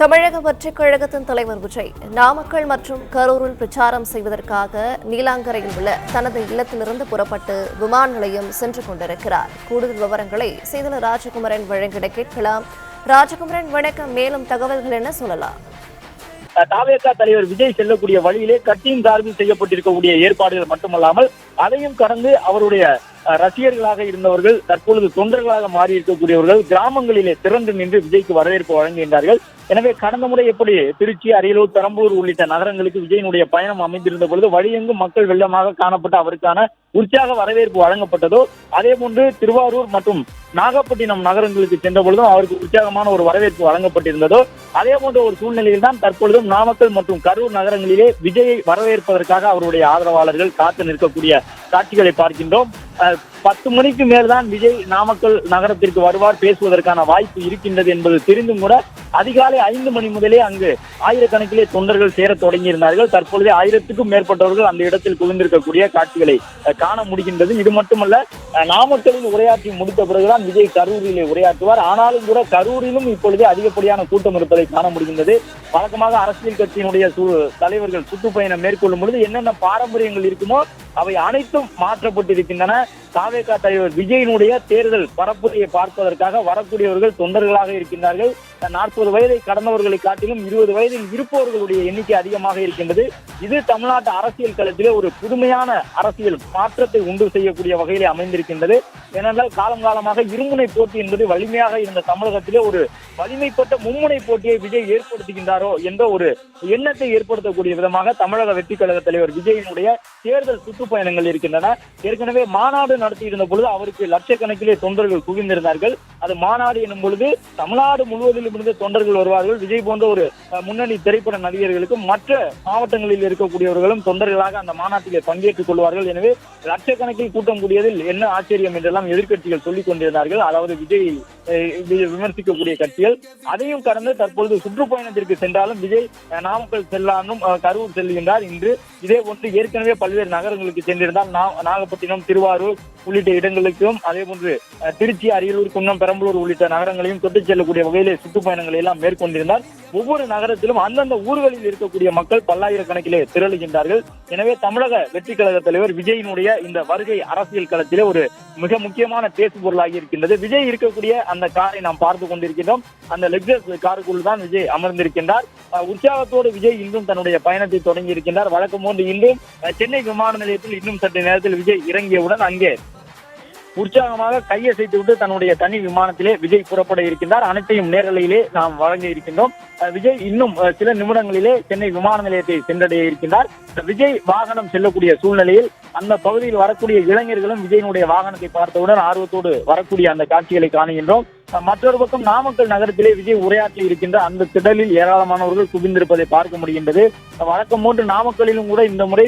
தமிழக வெற்றிக் கழகத்தின் தலைவர் விஜய் நாமக்கல் மற்றும் கரூரில் பிரச்சாரம் செய்வதற்காக நீலாங்கரையில் உள்ள தனது இல்லத்திலிருந்து புறப்பட்டு விமான நிலையம் சென்று கொண்டிருக்கிறார். கூடுதல் விவரங்களை செய்தியாளர் ராஜகுமரன் வழங்கிட கேட்கலாம். ராஜகுமரன் வணக்கம். மேலும் தகவல்கள் என்ன சொல்லலாம்? தாவேகா தலைவர் விஜய் செல்லக்கூடிய வழியிலே கட்சியின் சார்பில் செய்யப்பட்டிருக்கக்கூடிய ஏற்பாடுகள் மட்டுமல்லாமல் அதையும் கடந்து அவருடைய ரசிகர்களாக இருந்தவர்கள் தற்பொழுது தொண்டர்களாக மாறி இருக்கக்கூடியவர்கள் கிராமங்களிலே திரண்டு நின்று விஜய்க்கு வரவேற்பு வழங்குகின்றார்கள். எனவே கடந்த முறை எப்படி திருச்சி அரியலூர் பெரம்பலூர் உள்ளிட்ட நகரங்களுக்கு விஜயனுடைய பயணம் அமைந்திருந்த பொழுது வழியெங்கும் மக்கள் வெள்ளமாக காணப்பட்ட அவருக்கான உற்சாக வரவேற்பு வழங்கப்பட்டதோ அதே போன்று திருவாரூர் மற்றும் நாகப்பட்டினம் நகரங்களுக்கு சென்ற பொழுதும் அவருக்கு உற்சாகமான ஒரு வரவேற்பு வழங்கப்பட்டிருந்ததோ அதே போன்ற ஒரு சூழ்நிலையில் தான் தற்பொழுதும் நாமக்கல் மற்றும் கரூர் நகரங்களிலே விஜயை வரவேற்பதற்காக அவருடைய ஆதரவாளர்கள் காத்து நிற்கக்கூடிய காட்சிகளை பார்க்கின்றோம். பத்து மணிக்கு மேல்தான் விஜய் நாமக்கல் நகரத்திற்கு வருவார் பேசுவதற்கான வாய்ப்பு இருக்கின்றது என்பது தெரிந்தும் கூட அதிகாலை ஐந்து மணி முதலே அங்கு ஆயிரக்கணக்கிலே தொண்டர்கள் சேர தொடங்கியிருந்தார்கள். தற்பொழுதே ஆயிரத்துக்கும் மேற்பட்டவர்கள் அந்த இடத்தில் குவிந்திருக்கக்கூடிய காட்சிகளை காண முடிகின்றது. இது மட்டுமல்ல நாமக்கலில் உரையாற்றி முடித்த பிறகுதான் விஜய் கரூரிலே உரையாற்றுவார். ஆனாலும் கூட கரூரிலும் இப்பொழுது அதிகப்படியான கூட்டம் இருப்பதை காண முடிகின்றது. வழக்கமாக அரசியல் கட்சியினுடைய தலைவர்கள் சுற்றுப்பயணம் மேற்கொள்ளும் பொழுது என்னென்ன பாரம்பரியங்கள் இருக்குமோ அவை அனைத்தும் மாற்றப்பட்டிருக்கின்றன. தாவேகா தலைவர் விஜயினுடைய தேர்தல் பரப்புரையை பார்ப்பதற்காக வரக்கூடியவர்கள் தொண்டர்களாக இருக்கின்றார்கள். நாற்பது வயதை கடந்தவர்களை காட்டிலும் இருபது வயதில் இருப்பவர்களுடைய எண்ணிக்கை அதிகமாக இருக்கின்றது. இது தமிழ்நாட்டு அரசியல் களத்திலே ஒரு புதுமையான அரசியல் மாற்றத்தை உண்டு செய்யக்கூடிய வகையிலே அமைந்திருக்கின்றது. ஏனென்றால் காலம் காலமாக இருமுனை போட்டி என்பது வலிமையாக இருந்த தமிழகத்திலே ஒரு வலிமைப்பட்ட மும்முனை போட்டியை விஜய் ஏற்படுத்துகின்றாரோ என்ற ஒரு எண்ணத்தை ஏற்படுத்தக்கூடிய விதமாக தமிழக வெற்றி கழக தலைவர் விஜயினுடைய தேர்தல் சுற்று சுற்றுப்பயணங்கள் இருக்கின்றன. ஏற்கனவே மாநாடு நடத்தியிருந்த பொழுது அவருக்கு லட்சக்கணக்கிலே தொண்டர்கள் குவிந்திருந்தார்கள். அது மாநாடு எனும் பொழுது தமிழ்நாடு முழுவதிலும் இருந்து தொண்டர்கள் வருவார்கள். விஜய் போன்ற ஒரு முன்னணி திரைப்பட நடிகர்களுக்கும் மற்ற மாவட்டங்களில் இருக்கக்கூடியவர்களும் தொண்டர்களாக அந்த மாநாட்டிலே பங்கேற்றுக் கொள்வார்கள். எனவே லட்சக்கணக்கில் கூட்டம் கூடியதில் என்ன ஆச்சரியம் என்றெல்லாம் எதிர்கட்சிகள் சொல்லிக் கொண்டிருந்தார்கள். அதாவது விஜய் விமர்சிக்கக்கூடிய கட்சிகள். அதையும் கடந்து தற்பொழுது சுற்றுப்பயணத்திற்கு சென்றாலும் விஜய் நாமக்கல் செல்லாலும் கரூர் செல்கின்றார். இன்று இதே போன்று ஏற்கனவே பல்வேறு நகரங்கள் நகரங்களுக்கு சென்றிருந்தால் நாகப்பட்டினம் திருவாரூர் உள்ளிட்ட இடங்களுக்கும் அதே போன்று திருச்சி அரியலூர் குன்னம் பெரம்பலூர் உள்ளிட்ட நகரங்களையும் தொட்டு செல்லக்கூடிய வகையிலே சுற்றுப்பயணங்களை எல்லாம் மேற்கொண்டிருந்தார். ஒவ்வொரு நகரத்திலும் அந்தந்த ஊர்களில் இருக்கக்கூடிய மக்கள் பல்லாயிரக்கணக்கிலே திரளுகின்றார்கள். எனவே தமிழக வெற்றி கழக தலைவர் விஜயினுடைய இந்த வருகை அரசியல் களத்திலே ஒரு மிக முக்கியமான பேசு பொருளாகி இருக்கின்றது. விஜய் இருக்கக்கூடிய அந்த காரை நாம் பார்த்து கொண்டிருக்கின்றோம். அந்த லெக்ஸஸ் காருக்குள் தான் விஜய் அமர்ந்திருக்கின்றார். உற்சாகத்தோடு விஜய் இன்றும் தன்னுடைய பயணத்தை தொடங்கி இருக்கின்றார் வழக்கம் போன்று இன்றும் சென்னை விமான நிலையத்தில் இன்னும் சற்று நேரத்தில் விஜய் இறங்கியவுடன் அங்கே உற்சாகமாக கையசைத்து விட்டு தன்னுடைய தனி விமானத்திலே விஜய் புறப்பட இருக்கின்றார். அனைத்தையும் நேரலையிலே நாம் வழங்க இருக்கின்றோம். விஜய் இன்னும் சில நிமிடங்களிலே சென்னை விமான நிலையத்தை சென்றடைய இருக்கின்றார். விஜய் வாகனம் செல்லக்கூடிய சூழ்நிலையில் அந்த பகுதியில் வரக்கூடிய இளைஞர்களும் விஜயனுடைய வாகனத்தை பார்த்தவுடன் ஆர்வத்தோடு வரக்கூடிய அந்த காட்சிகளை காணுகின்றோம். மற்றொரு பக்கம் நாமக்கல் நகரத்திலே விஜய் உரையாற்றி இருக்கின்ற அந்த திடலில் ஏராளமானவர்கள் குவிந்திருப்பதை பார்க்க முடிகின்றது. வழக்கம் போன்று நாமக்கலிலும் கூட இந்த முறை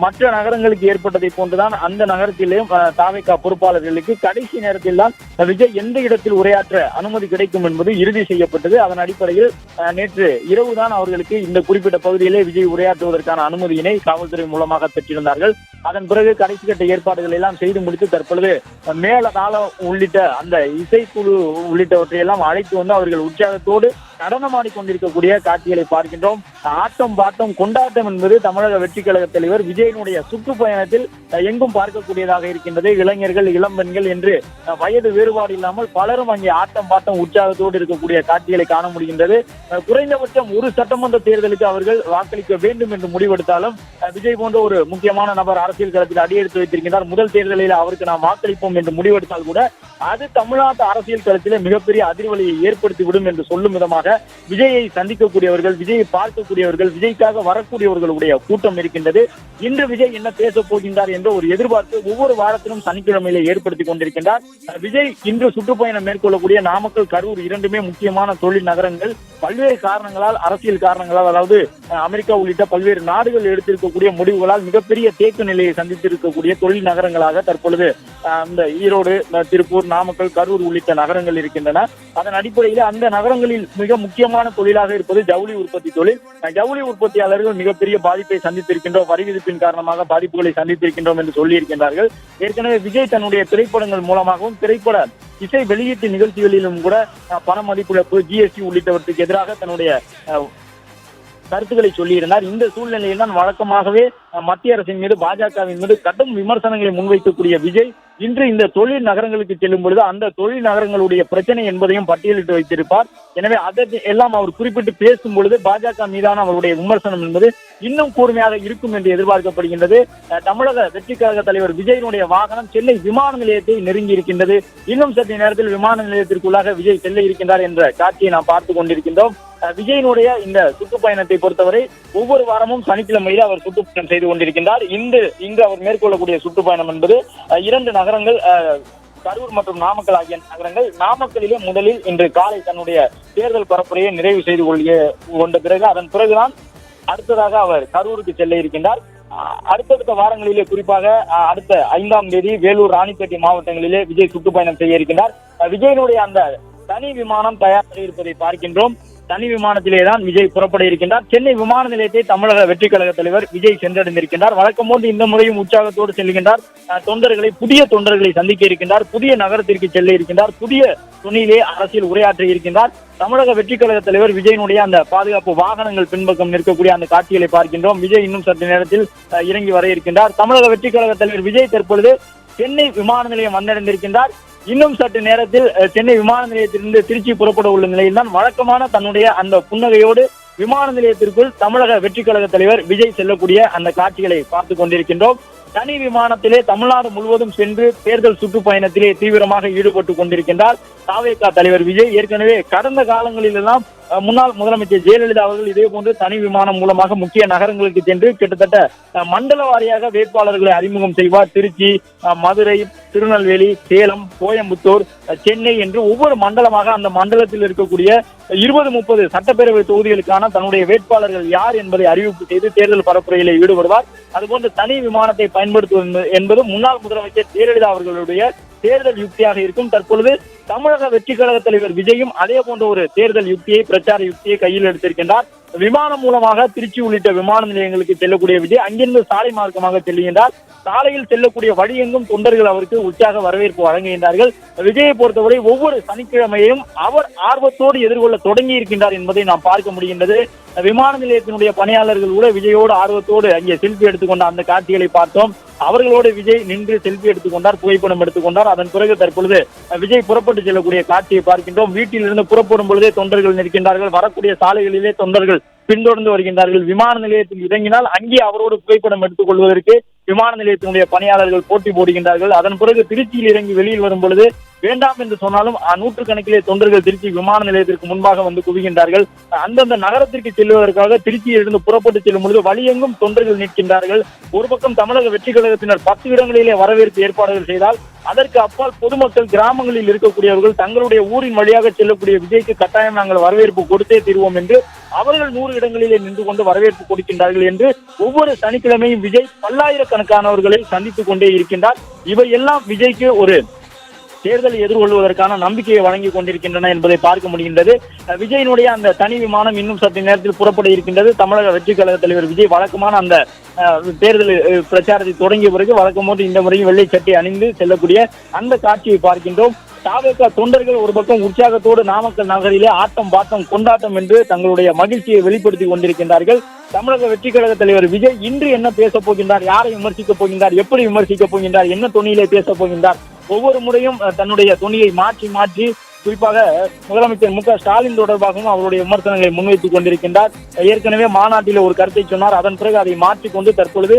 மற்ற நகரங்களுக்கு ஏற்பட்டதை போன்றுதான் அந்த நகரத்திலேயும் தாவைக்கா பொறுப்பாளர்களுக்கு கடைசி நேரத்தில் தான் விஜய் எந்த இடத்தில் உரையாற்ற அனுமதி கிடைக்கும் என்பது இறுதி செய்யப்பட்டது. அதன் அடிப்படையில் அஹ், நேற்று இரவுதான் அவர்களுக்கு இந்த குறிப்பிட்ட பகுதியிலே விஜய் உரையாற்றுவதற்கான அனுமதியினை காவல்துறை மூலமாக பெற்றிருந்தார்கள். அதன் பிறகு கடைசி கட்ட ஏற்பாடுகள் எல்லாம் செய்து முடித்து தற்பொழுது மேல தாளம் உள்ளிட்ட அந்த இசைக்குழு உள்ளிட்டவற்றை எல்லாம் அழைத்து வந்து அவர்கள் உற்சாகத்தோடு நடனமாடி கொண்டிருக்கக்கூடிய காட்சிகளை பார்க்கின்றோம். ஆட்டம் பாட்டம் கொண்டாட்டம் என்பது தமிழக வெற்றி கழக தலைவர் விஜயனுடைய சுற்றுப்பயணத்தில் எங்கும் பார்க்கக்கூடியதாக இருக்கின்றது. இளைஞர்கள் இளம்பெண்கள் என்று வயது வேறுபாடு இல்லாமல் பலரும் அங்கே ஆட்டம் பாட்டம் உற்சாகத்தோடு இருக்கக்கூடிய காட்சிகளை காண முடிகின்றது. குறைந்தபட்சம் ஒரு சட்டமன்ற தேர்தலுக்கு அவர்கள் வாக்களிக்க வேண்டும் என்று முடிவெடுத்தாலும் விஜய் போன்ற ஒரு முக்கியமான நபர் அரசு அரசியல் களத்தில் அடியெடுத்து வைத்திருக்கிறார் முதல் தேர்தலில் அவருக்கு நாம் வாக்களிப்போம் என்று முடிவெடுத்தால் கூட அது தமிழ்நாட்டு அரசியல் களத்திலே மிகப்பெரிய அதிர்வலையை ஏற்படுத்திவிடும் என்று சொல்லும் விதமாக விஜயை சந்திக்கக்கூடியவர்கள் விஜயை பார்க்கக்கூடியவர்கள் விஜய்க்காக வரக்கூடியவர்களுடைய கூட்டம் இருக்கின்றது. இன்று விஜய் என்ன பேசப் போகின்றார் என்ற ஒரு எதிர்பார்ப்பு ஒவ்வொரு வாரத்திலும் சனிக்கிழமையிலே ஏற்படுத்தி கொண்டிருக்கின்றார். விஜய் இன்று சுற்றுப்பயணம் மேற்கொள்ளக்கூடிய நாமக்கல் கரூர் இரண்டுமே முக்கியமான தொழில் நகரங்கள். பல்வேறு காரணங்களால் அரசியல் காரணங்களால் அதாவது அமெரிக்கா உள்ளிட்ட பல்வேறு நாடுகள் எடுத்திருக்கக்கூடிய முடிவுகளால் மிகப்பெரிய தேக்க நிலை நிலையை சந்தித்திருக்கக்கூடிய தொழில் நகரங்களாக தற்பொழுது அஹ், இந்த ஈரோடு திருப்பூர் நாமக்கல் கரூர் உள்ளிட்ட நகரங்கள் இருக்கின்றன. அதன் அடிப்படையில் அந்த நகரங்களில் மிக முக்கியமான தொழிலாக இருப்பது ஜவுளி உற்பத்தி தொழில். ஜவுளி உற்பத்தியாளர்கள் மிகப்பெரிய பாதிப்பை சந்தித்திருக்கின்றோம். வரி விதிப்பின் காரணமாக பாதிப்புகளை சந்தித்திருக்கின்றோம் என்று சொல்லியிருக்கின்றார்கள். ஏற்கனவே விஜய் தன்னுடைய திரைப்படங்கள் மூலமாகவும் திரைப்பட இசை வெளியீட்டு நிகழ்ச்சிகளிலும் கூட பண மதிப்பிழப்பு ஜிஎஸ்டி உள்ளிட்டவற்றுக்கு எதிராக தன்னுடைய கருத்துக்களை சொல்லியிருந்தார். இந்த சூழ்நிலையில் தான் வழக்கமாகவே மத்திய அரசின் மீது பாஜகவின் மீது கடும் விமர்சனங்களை முன்வைக்கக்கூடிய விஜய் இன்று இந்த தொழில் நகரங்களுக்கு செல்லும் பொழுது அந்த தொழில் நகரங்களுடைய பிரச்சனை என்பதையும் பட்டியலிட்டு வைத்திருப்பார். எனவே அதை எல்லாம் அவர் குறிப்பிட்டு பேசும் பொழுது பாஜக மீதான அவருடைய விமர்சனம் என்பது இன்னும் கூர்மையாக இருக்கும் என்று எதிர்பார்க்கப்படுகின்றது. தமிழக வெற்றி கழக தலைவர் விஜயனுடைய வாகனம் சென்னை விமான நிலையத்தை நெருங்கி இருக்கின்றது. இன்னும் சற்று நேரத்தில் விமான நிலையத்திற்குள்ளாக விஜய் செல்ல இருக்கின்றார் என்ற காட்சியை நாம் பார்த்து கொண்டிருக்கின்றோம். விஜயனுடைய இந்த சுற்றுப்பயணத்தை பொறுத்தவரை ஒவ்வொரு வாரமும் சனிக்கிழமையில் அவர் சுற்றுப்பயணம் செய்து கொண்டிருக்கின்றார். இன்று இன்று அவர் மேற்கொள்ளக்கூடிய சுற்றுப்பயணம் என்பது இரண்டு நகரங்கள் கரூர் மற்றும் நாமக்கல் ஆகிய நகரங்கள் நாமக்கலிலே முதலில் இன்று காலை தன்னுடைய தேர்தல் பரப்புரையை நிறைவு செய்து கொள்ளிய கொண்ட பிறகு அதன் பிறகுதான் அடுத்ததாக அவர் கரூருக்கு செல்ல இருக்கின்றார். அடுத்தடுத்த வாரங்களிலே குறிப்பாக அடுத்த ஐந்தாம் தேதி வேலூர் ராணிப்பேட்டை மாவட்டங்களிலே விஜய் சுற்றுப்பயணம் செய்ய இருக்கின்றார். விஜயனுடைய அந்த தனி விமானம் தயாராக இருப்பதை பார்க்கின்றோம். தனி விமானத்திலே தான் விஜய் புறப்பட இருக்கின்றார். சென்னை விமான நிலையத்தை தமிழக வெற்றி கழக தலைவர் விஜய் சென்றடைந்திருக்கின்றார். வழக்கம் போன்று இந்த முறையும் உற்சாகத்தோடு செல்கின்றார். தொண்டர்களை புதிய தொண்டர்களை சந்திக்க இருக்கின்றார். புதிய நகரத்திற்கு செல்ல இருக்கின்றார். புதிய துணியிலே அரசியல் உரையாற்ற இருக்கின்றார். தமிழக வெற்றி கழக தலைவர் விஜயனுடைய அந்த பாதுகாப்பு வாகனங்கள் பின்பக்கம் நிற்கக்கூடிய அந்த காட்சிகளை பார்க்கின்றோம். விஜய் இன்னும் சற்று நேரத்தில் இறங்கி வர இருக்கின்றார். தமிழக வெற்றி கழக தலைவர் விஜய் தற்பொழுது சென்னை விமான நிலையம் வந்தடைந்திருக்கின்றார். இன்னும் சற்று நேரத்தில் சென்னை விமான நிலையத்திலிருந்து திருச்சி புறப்பட உள்ள நிலையில் தான் வழக்கமான தன்னுடைய அந்த புன்னகையோடு விமான நிலையத்திற்குள் தமிழக வெற்றி கழக தலைவர் விஜய் செல்லக்கூடிய அந்த காட்சிகளை பார்த்து கொண்டிருக்கின்றோம். தனி விமானத்திலே தமிழ்நாடு முழுவதும் சென்று தேர்தல் சுற்றுப்பயணத்திலே தீவிரமாக ஈடுபட்டு கொண்டிருக்கின்றார். தாவேகா தலைவர் விஜய். ஏற்கனவே கடந்த காலங்களிலெல்லாம் முன்னாள் முதலமைச்சர் ஜெயலலிதா அவர்கள் இதே போன்று தனி விமானம் மூலமாக முக்கிய நகரங்களுக்கு சென்று கிட்டத்தட்ட மண்டல வாரியாக வேட்பாளர்களை அறிமுகம் செய்வார். திருச்சி மதுரை திருநெல்வேலி சேலம் கோயம்புத்தூர் சென்னை என்று ஒவ்வொரு மண்டலமாக அந்த மண்டலத்தில் இருக்கக்கூடிய இருபது முப்பது சட்டப்பேரவை தொகுதிகளுக்கான தன்னுடைய வேட்பாளர்கள் யார் என்பதை அறிவிப்பு செய்து தேர்தல் பரப்புரையிலே ஈடுபடுவார். அதுபோன்று தனி விமானத்தை பயன்படுத்துவது என்பது முன்னாள் முதலமைச்சர் ஜெயலலிதா அவர்களுடைய தேர்தல் யுக்தியாக இருக்கும். தற்பொழுது தமிழக வெற்றி கழக தலைவர் விஜயும் அதே போன்ற ஒரு தேர்தல் யுக்தியை பிரச்சார யுக்தியை கையில் எடுத்திருக்கின்றார். விமானம் மூலமாக திருச்சி உள்ளிட்ட விமான நிலையங்களுக்கு செல்லக்கூடிய விஜய் அங்கிருந்து சாலை மார்க்கமாக செல்கின்றார். சாலையில் செல்லக்கூடிய வழியெங்கும் தொண்டர்கள் அவருக்கு உற்சாக வரவேற்பு வழங்குகின்றார்கள். விஜயை பொறுத்தவரை ஒவ்வொரு சனிக்கிழமையும் அவர் ஆர்வத்தோடு எதிர்கொள்ள தொடங்கி இருக்கின்றார் என்பதை நாம் பார்க்க முடிகின்றது. விமான நிலையத்தினுடைய பணியாளர்கள் கூட விஜயோடு ஆர்வத்தோடு அங்கே செல்ஃபி எடுத்துக்கொண்ட அந்த காட்சிகளை பார்த்தோம். அவர்களோடு விஜய் நின்று செல்ஃபி எடுத்துக்கொண்டார் புகைப்படம் எடுத்துக்கொண்டார். அதன் பிறகு தற்பொழுது விஜய் புறப்பட்டு செல்லக்கூடிய காட்சியை பார்க்கின்றோம். வீட்டில் இருந்து புறப்படும் பொழுதே தொண்டர்கள் நிற்கின்றார்கள். வரக்கூடிய சாலைகளிலே தொண்டர்கள் பின்தொடர்ந்து வருகின்றார்கள். விமான நிலையத்தில் இறங்கினால் அங்கே அவரோடு புகைப்படம் எடுத்துக் கொள்வதற்கு விமான நிலையத்தினுடைய பணியாளர்கள் போட்டி போடுகின்றார்கள். அதன் பிறகு திருச்சியில் இறங்கி வெளியில் வரும் பொழுது வேண்டாம் என்று சொன்னாலும் நூற்று நூற்றுக்கணக்கிலே தொண்டர்கள் திருச்சி விமான நிலையத்திற்கு முன்பாக வந்து குவிகின்றார்கள். அந்தந்த நகரத்திற்கு செல்வதற்காக திருச்சியிலிருந்து புறப்பட்டு செல்லும் பொழுது வழியெங்கும் தொண்டர்கள் நிற்கின்றார்கள். ஒரு பக்கம் தமிழக வெற்றி கழகத்தினர் பத்து இடங்களிலே வரவேற்பு ஏற்பாடுகள் செய்தால் அதற்கு அப்பால் பொதுமக்கள் கிராமங்களில் இருக்கக்கூடியவர்கள் தங்களுடைய ஊரின் வழியாக செல்லக்கூடிய விஜய்க்கு கட்டாயம் நாங்கள் வரவேற்பு கொடுத்தே தீர்வோம் என்று அவர்கள் நூறு இடங்களிலே நின்று கொண்டு வரவேற்பு கொடுக்கின்றார்கள் என்று ஒவ்வொரு சனிக்கிழமையும் விஜய் பல்லாயிரக்கணக்கானவர்களை சந்தித்துக் கொண்டே இருக்கின்றார். இவையெல்லாம் விஜய்க்கு ஒரு தேர்தலை எதிர்கொள்வதற்கான நம்பிக்கையை வழங்கி கொண்டிருக்கின்றன என்பதை பார்க்க முடிகின்றது. விஜயனுடைய அந்த தனி விமானம் இன்னும் சற்று நேரத்தில் புறப்பட இருக்கின்றது. தமிழக வெற்றி கழக தலைவர் விஜய் வழக்கமான அந்த தேர்தல் பிரச்சாரத்தை தொடங்கிய பிறகு வழக்கம் போது இந்த முறையும் வெள்ளை சட்டை அணிந்து செல்லக்கூடிய அந்த காட்சியை பார்க்கின்றோம். தாவேக்கா தொண்டர்கள் ஒரு பக்கம் உற்சாகத்தோடு நாமக்கல் நகரிலே ஆட்டம் பாட்டம் கொண்டாட்டம் என்று தங்களுடைய மகிழ்ச்சியை வெளிப்படுத்தி கொண்டிருக்கின்றார்கள். தமிழக வெற்றி கழக தலைவர் விஜய் இன்று என்ன பேசப் போகின்றார் யாரை விமர்சிக்கப் போகின்றார் எப்படி விமர்சிக்கப் போகின்றார் என்ன தொனியிலே பேசப் போகின்றார் ஒவ்வொரு முறையும் தன்னுடைய துணியை மாற்றி மாற்றி குறிப்பாக முதலமைச்சர் மு க ஸ்டாலின் தொடர்பாகவும் அவருடைய விமர்சனங்களை முன்வைத்துக் கொண்டிருக்கின்றார். ஏற்கனவே மாநாட்டில் ஒரு கருத்தை சொன்னார். அதன் பிறகு அதை மாற்றிக்கொண்டு தற்பொழுது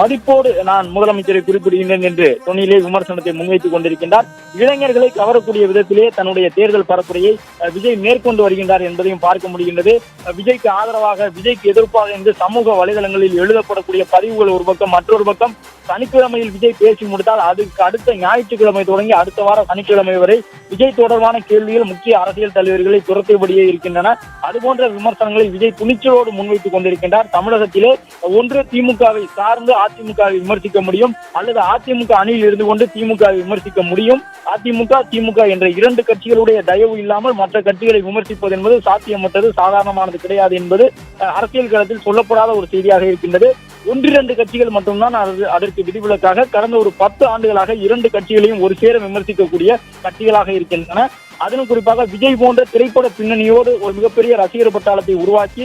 மதிப்போடு நான் முதலமைச்சரை குறிப்பிடுகின்றேன் என்று துணியிலே விமர்சனத்தை முன்வைத்துக் கொண்டிருக்கின்றார். இளைஞர்களை கவரக்கூடிய விதத்திலே தன்னுடைய தேர்தல் பரப்புரையை விஜய் மேற்கொண்டு வருகின்றார் என்பதையும் பார்க்க முடிகின்றது. விஜய்க்கு ஆதரவாக விஜய்க்கு எதிர்ப்பாக என்று சமூக வலைதளங்களில் எழுதப்படக்கூடிய பதிவுகள் ஒரு பக்கம் மற்றொரு பக்கம் சனிக்கிழமையில் விஜய் பேசி முடித்தால் அதுக்கு அடுத்த ஞாயிற்றுக்கிழமை தொடங்கி அடுத்த வாரம் சனிக்கிழமை வரை விஜய் தொடர்பான கேள்விகள் முக்கிய அரசியல் தலைவர்களை துரத்தியபடியே இருக்கின்றன. அதுபோன்ற விமர்சனங்களை விஜய் துணிச்சலோடு முன்வைத்துக் கொண்டிருக்கின்றார். தமிழகத்திலே ஒன்று திமுகவை சார்ந்து அதிமுகவை விமர்சிக்க முடியும். அல்லது அதிமுக அணியில் இருந்து கொண்டு திமுகவை விமர்சிக்க முடியும். அதிமுக திமுக என்ற இரண்டு கட்சிகளுடைய தயவு இல்லாமல் மற்ற கட்சிகளை விமர்சிப்பது என்பது சாத்தியமற்றது சாதாரணமானது கிடையாது என்பது அஹ், அரசியல் களத்தில் சொல்லப்படாத ஒரு செய்தியாக இருக்கின்றது. ஒன்றிரண்டு கட்சிகள் மட்டும்தான் அதற்கு விதிவிலக்காக கடந்த ஒரு பத்து ஆண்டுகளாக இரண்டு கட்சிகளையும் ஒரு சேர விமர்சிக்கக்கூடிய கட்சிகளாக இருக்கின்றன. அதிலும் குறிப்பாக விஜய் போன்ற திரைப்பட பின்னணியோடு ஒரு மிகப்பெரிய ரசிகர் பட்டாளத்தை உருவாக்கி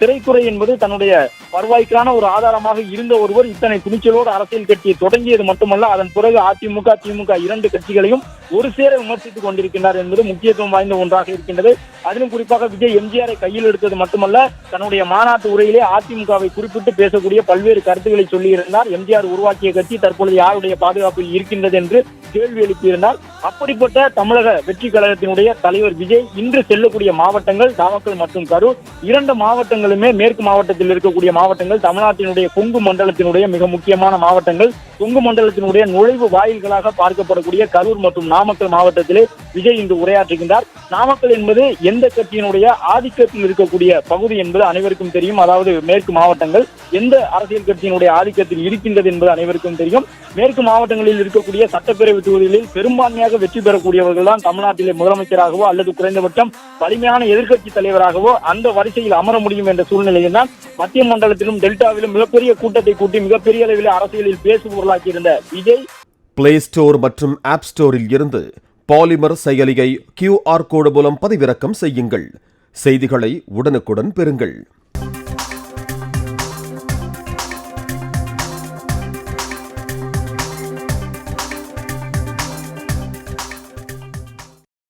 திரைத்துறை என்பது தன்னுடைய வருவாய்க்கான ஒரு ஆதாரமாக இருந்த ஒருவர் இத்தனை துணிச்சலோடு அரசியல் கட்சியை தொடங்கியது மட்டுமல்ல அதன் பிறகு அதிமுக திமுக இரண்டு கட்சிகளையும் ஒரு சேர விமர்சித்துக் கொண்டிருக்கின்றார் என்பது முக்கியத்துவம் வாய்ந்த ஒன்றாக இருக்கின்றது. அதிலும் குறிப்பாக விஜய் எம்ஜிஆரை கையில் எடுத்தது மட்டுமல்ல தன்னுடைய மாநாட்டு உரையிலே அதிமுகவை குறிப்பிட்டு பேசக்கூடிய பல்வேறு கருத்துக்களை சொல்லியிருந்தார். எம்ஜிஆர் உருவாக்கிய கட்சி தற்பொழுது யாருடைய பாதுகாப்பில் இருக்கின்றது என்று கேள்வி எழுப்பியிருந்தார். அப்படிப்பட்ட தமிழக வெற்றி கழகத்தினுடைய தலைவர் விஜய் இன்று செல்லக்கூடிய மாவட்டங்கள் நாமக்கல் மற்றும் கரூர். இரண்டு மாவட்டங்களுமே மேற்கு மாவட்டத்தில் இருக்கக்கூடிய மாவட்டங்கள் தமிழ்நாட்டினுடைய கொங்கு மண்டலத்தினுடைய மிக முக்கியமான மாவட்டங்கள். கொங்கு மண்டலத்தினுடைய நுழைவு வாயில்களாக பார்க்கப்படக்கூடிய கரூர் மற்றும் நாமக்கல் மாவட்டத்திலே விஜய் இன்று உரையாற்றுகின்றார். நாமக்கல் என்பது எந்த கட்சியினுடைய ஆதிக்கத்தில் இருக்கக்கூடிய பகுதி என்பது அனைவருக்கும் தெரியும். அதாவது மேற்கு மாவட்டங்கள் எந்த அரசியல் கட்சியினுடைய ஆதிக்கத்தில் இருக்கின்றது என்பது அனைவருக்கும் தெரியும். மேற்கு மாவட்டங்களில் இருக்கக்கூடிய சட்டப்பேரவை தொகுதிகளில் பெரும்பான்மையாக வெற்றி பெறக்கூடியவர்கள் தான் தமிழ்நாட்டிலே முதலமைச்சராகவோ அல்லது குறைந்தபட்சம் வலிமையான எதிர்க்கட்சி தலைவராகவோ அந்த வரிசையில் அமர முடியும் என்ற சூழ்நிலையில் தான் மத்திய மண்டலத்திலும் டெல்டாவிலும் மிகப்பெரிய கூட்டத்தை கூட்டி மிகப்பெரிய அளவில் அரசியலில் பேசுபொருளாக்கியிருந்த விஜய். பிளே ஸ்டோர் மற்றும் ஆப் ஸ்டோரில் இருந்து பாலிமர் செயலியை கியூஆர் கோடு மூலம் பதிவிறக்கம் செய்யுங்கள். செய்திகளை உடனுக்குடன் பெறுங்கள்.